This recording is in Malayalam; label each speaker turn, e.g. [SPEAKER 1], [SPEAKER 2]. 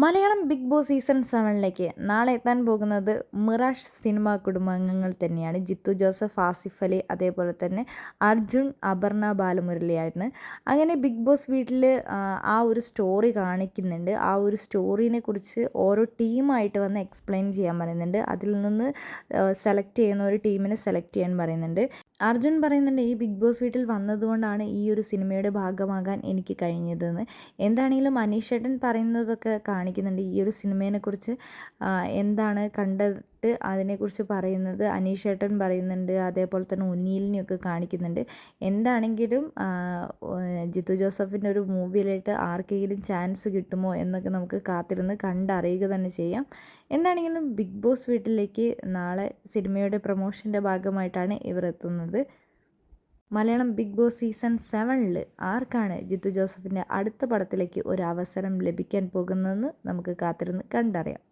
[SPEAKER 1] മലയാളം ബിഗ് ബോസ് സീസൺ സെവനിലേക്ക് നാളെ എത്താൻ പോകുന്നത് മിറാഷ് സിനിമ കുടുംബാംഗങ്ങൾ തന്നെയാണ്. ജിത്തു ജോസഫ് ആസിഫ് അലി അതേപോലെ തന്നെ അർജുൻ അപർണ ബാലമുരളിയായിരുന്നു അങ്ങനെ ബിഗ് ബോസ് വീട്ടിൽ ആ ഒരു സ്റ്റോറി കാണിക്കുന്നുണ്ട്. ആ ഒരു സ്റ്റോറിനെ കുറിച്ച് ഓരോ ടീമായിട്ട് വന്ന് എക്സ്പ്ലെയിൻ ചെയ്യാൻ പറയുന്നുണ്ട്. അതിൽ നിന്ന് സെലക്ട് ചെയ്യുന്ന ഒരു ടീമിനെ സെലക്ട് ചെയ്യാൻ പറയുന്നുണ്ട്. അർജുൻ പറയുന്നുണ്ട് ഈ ബിഗ് ബോസ് വീട്ടിൽ വന്നതുകൊണ്ടാണ് ഈ ഒരു സിനിമയുടെ ഭാഗമാകാൻ എനിക്ക് കഴിഞ്ഞതെന്ന്. എന്താണെങ്കിലും അനീഷ് ചേട്ടൻ പറയുന്നതൊക്കെ കാണിക്കുന്നുണ്ട്. ഈ ഒരു സിനിമയെക്കുറിച്ച് എന്താണ് കണ്ടിട്ട് അതിനെക്കുറിച്ച് പറയുന്നത് അനീഷേട്ടൻ പറയുന്നുണ്ട് അതേപോലെ തന്നെ ഉന്നീലിനെയൊക്കെ കാണിക്കുന്നുണ്ട്. എന്താണെങ്കിലും ജിത്തു ജോസഫിന്റെ ഒരു മൂവിയിലായിട്ട് ആർക്കെങ്കിലും ചാൻസ് കിട്ടുമോ എന്നൊക്കെ നമുക്ക് കാത്തിരുന്ന് കണ്ടറിയുക തന്നെ ചെയ്യാം. എന്താണെങ്കിലും ബിഗ് ബോസ് വീട്ടിലേക്ക് നാളെ സിനിമയുടെ പ്രൊമോഷന്റെ ഭാഗമായിട്ടാണ് ഇവർ എത്തുന്നത്. മലയാളം ബിഗ് ബോസ് സീസൺ സെവനിൽ ആർക്കാണ് ജിത്തു ജോസഫിന്റെ അടുത്ത പടത്തിലേക്ക് ഒരു അവസരം ലഭിക്കാൻ പോകുന്നതെന്ന് നമുക്ക് കാത്തിരുന്ന് കണ്ടറിയാം.